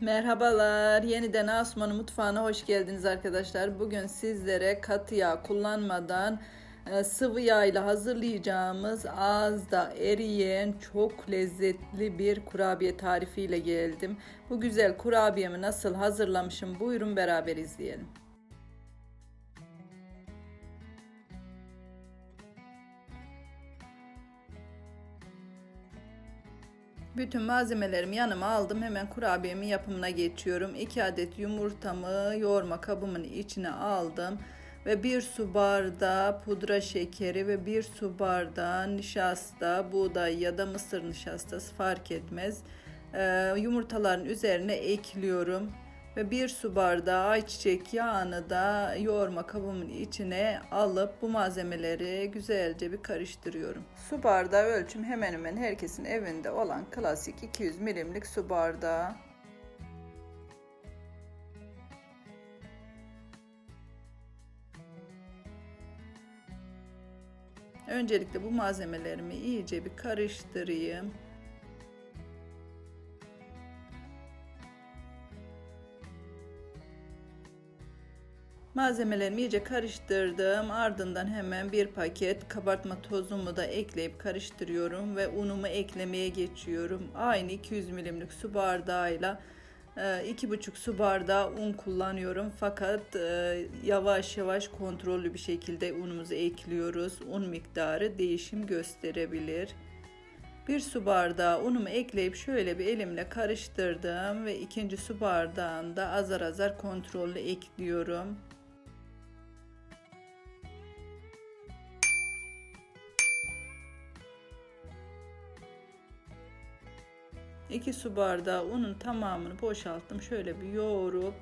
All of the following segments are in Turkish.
Merhabalar. Yeniden Asuman'ın mutfağına hoş geldiniz arkadaşlar. Bugün sizlere katı yağ kullanmadan e, sıvı yağ ile hazırlayacağımız ağızda eriyen çok lezzetli bir kurabiye tarifiyle geldim. Bu güzel kurabiyemi nasıl hazırlamışım buyurun beraber izleyelim. Bütün malzemelerimi yanıma aldım. Hemen kurabiyemin yapımına geçiyorum. 2 adet yumurtamı yoğurma kabımın içine aldım. Ve 1 su bardağı pudra şekeri ve 1 su bardağı nişasta, buğday ya da mısır nişastası fark etmez. Ee, yumurtaların üzerine ekliyorum ve bir su bardağı ayçiçek yağını da yoğurma kabımın içine alıp bu malzemeleri güzelce bir karıştırıyorum. Su bardağı ölçüm hemen hemen herkesin evinde olan klasik 200 milimlik su bardağı. Öncelikle bu malzemelerimi iyice bir karıştırayım. Malzemelerimi iyice karıştırdım. Ardından hemen bir paket kabartma tozumu da ekleyip karıştırıyorum ve unumu eklemeye geçiyorum. Aynı 200 milimlik su bardağıyla e, iki buçuk su bardağı un kullanıyorum fakat e, yavaş yavaş kontrollü bir şekilde unumuzu ekliyoruz. Un miktarı değişim gösterebilir. Bir su bardağı unumu ekleyip şöyle bir elimle karıştırdım ve ikinci su bardağında azar azar kontrollü ekliyorum. 2 su bardağı unun tamamını boşalttım. Şöyle bir yoğurup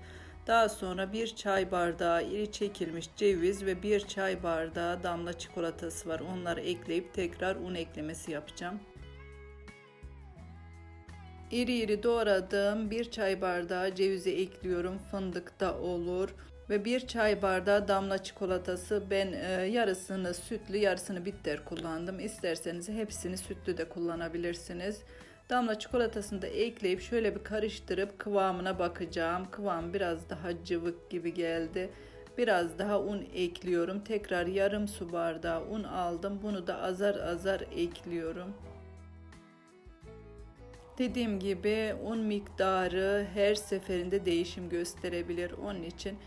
daha sonra bir çay bardağı iri çekilmiş ceviz ve bir çay bardağı damla çikolatası var. Onları ekleyip tekrar un eklemesi yapacağım. İri iri doğradığım bir çay bardağı cevizi ekliyorum. Fındık da olur. Ve bir çay bardağı damla çikolatası ben e, yarısını sütlü yarısını bitter kullandım. İsterseniz hepsini sütlü de kullanabilirsiniz. Damla çikolatasını da ekleyip şöyle bir karıştırıp kıvamına bakacağım. Kıvam biraz daha cıvık gibi geldi. Biraz daha un ekliyorum. Tekrar yarım su bardağı un aldım. Bunu da azar azar ekliyorum. Dediğim gibi un miktarı her seferinde değişim gösterebilir. Onun için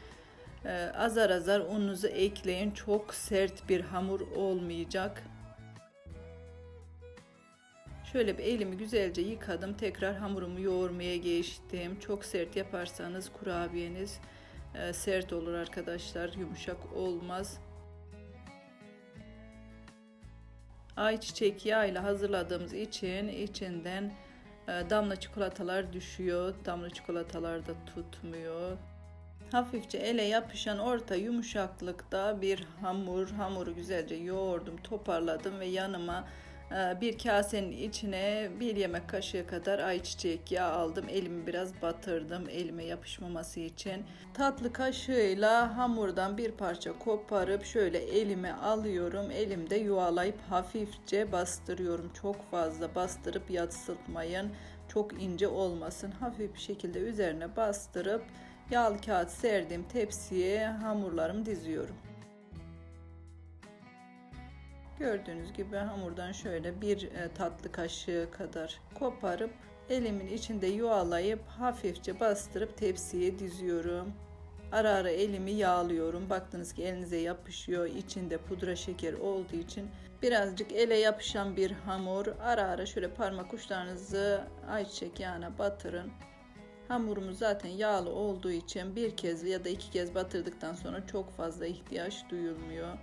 e, azar azar ununuzu ekleyin. Çok sert bir hamur olmayacak. Şöyle bir elimi güzelce yıkadım. Tekrar hamurumu yoğurmaya geçtim. Çok sert yaparsanız kurabiyeniz e, sert olur arkadaşlar. Yumuşak olmaz. Ayçiçek yağı ile hazırladığımız için içinden e, damla çikolatalar düşüyor. Damla çikolatalar da tutmuyor. Hafifçe ele yapışan orta yumuşaklıkta bir hamur. Hamuru güzelce yoğurdum, toparladım ve yanıma bir kasenin içine bir yemek kaşığı kadar ayçiçek yağı aldım. Elimi biraz batırdım elime yapışmaması için. Tatlı kaşığıyla hamurdan bir parça koparıp şöyle elime alıyorum. Elimde yuvalayıp hafifçe bastırıyorum. Çok fazla bastırıp yatsıtmayın. Çok ince olmasın. Hafif bir şekilde üzerine bastırıp yağlı kağıt serdiğim tepsiye hamurlarımı diziyorum. Gördüğünüz gibi hamurdan şöyle bir e, tatlı kaşığı kadar koparıp elimin içinde yuvalayıp hafifçe bastırıp tepsiye diziyorum. Ara ara elimi yağlıyorum. Baktınız ki elinize yapışıyor. İçinde pudra şeker olduğu için birazcık ele yapışan bir hamur. Ara ara şöyle parmak uçlarınızı ayçiçek yağına batırın. Hamurumuz zaten yağlı olduğu için bir kez ya da iki kez batırdıktan sonra çok fazla ihtiyaç duyulmuyor.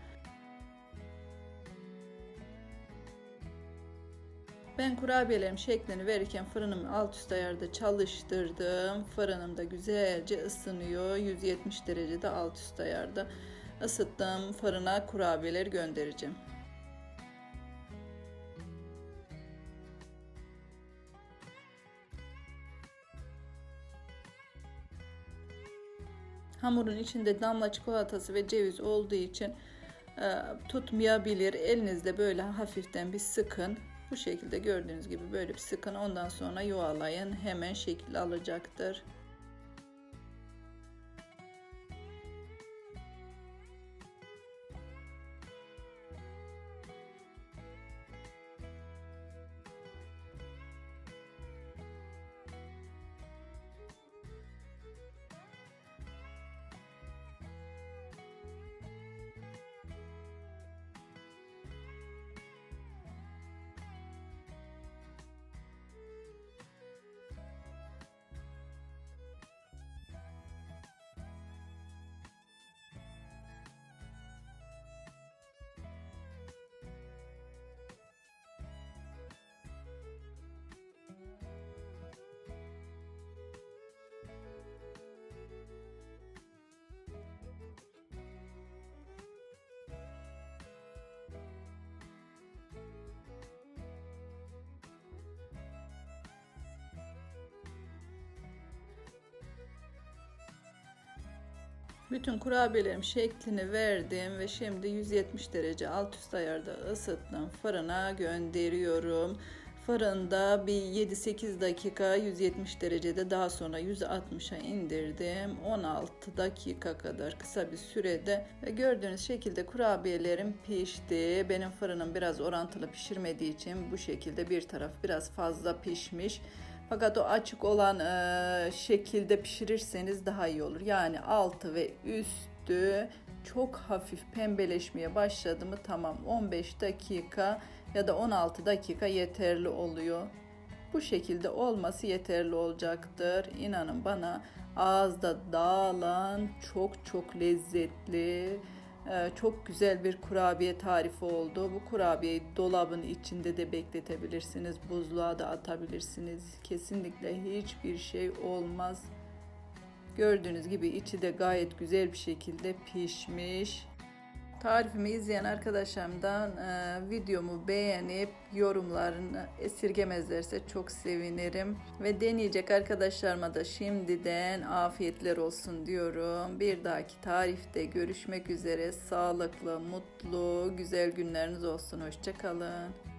Ben kurabiyelerim şeklini verirken fırınımı alt üst ayarda çalıştırdım. Fırınım da güzelce ısınıyor. 170 derecede alt üst ayarda ısıttım. Fırına kurabiyeleri göndereceğim. Hamurun içinde damla çikolatası ve ceviz olduğu için e, tutmayabilir. Elinizde böyle hafiften bir sıkın Bu şekilde gördüğünüz gibi böyle bir sıkın ondan sonra yuvarlayın hemen şekil alacaktır. Bütün kurabiyelerim şeklini verdim ve şimdi 170 derece alt üst ayarda ısıttım. Fırına gönderiyorum. Fırında bir 7-8 dakika 170 derecede daha sonra 160'a indirdim. 16 dakika kadar kısa bir sürede ve gördüğünüz şekilde kurabiyelerim pişti. Benim fırınım biraz orantılı pişirmediği için bu şekilde bir taraf biraz fazla pişmiş. Fakat o açık olan e, şekilde pişirirseniz daha iyi olur. Yani altı ve üstü çok hafif pembeleşmeye başladı mı tamam 15 dakika ya da 16 dakika yeterli oluyor. Bu şekilde olması yeterli olacaktır. İnanın bana ağızda dağılan çok çok lezzetli çok güzel bir kurabiye tarifi oldu. Bu kurabiyeyi dolabın içinde de bekletebilirsiniz. Buzluğa da atabilirsiniz. Kesinlikle hiçbir şey olmaz. Gördüğünüz gibi içi de gayet güzel bir şekilde pişmiş. Tarifimi izleyen arkadaşlarımdan e, videomu beğenip yorumlarını esirgemezlerse çok sevinirim. Ve deneyecek arkadaşlarıma da şimdiden afiyetler olsun diyorum. Bir dahaki tarifte görüşmek üzere. Sağlıklı, mutlu, güzel günleriniz olsun. Hoşçakalın.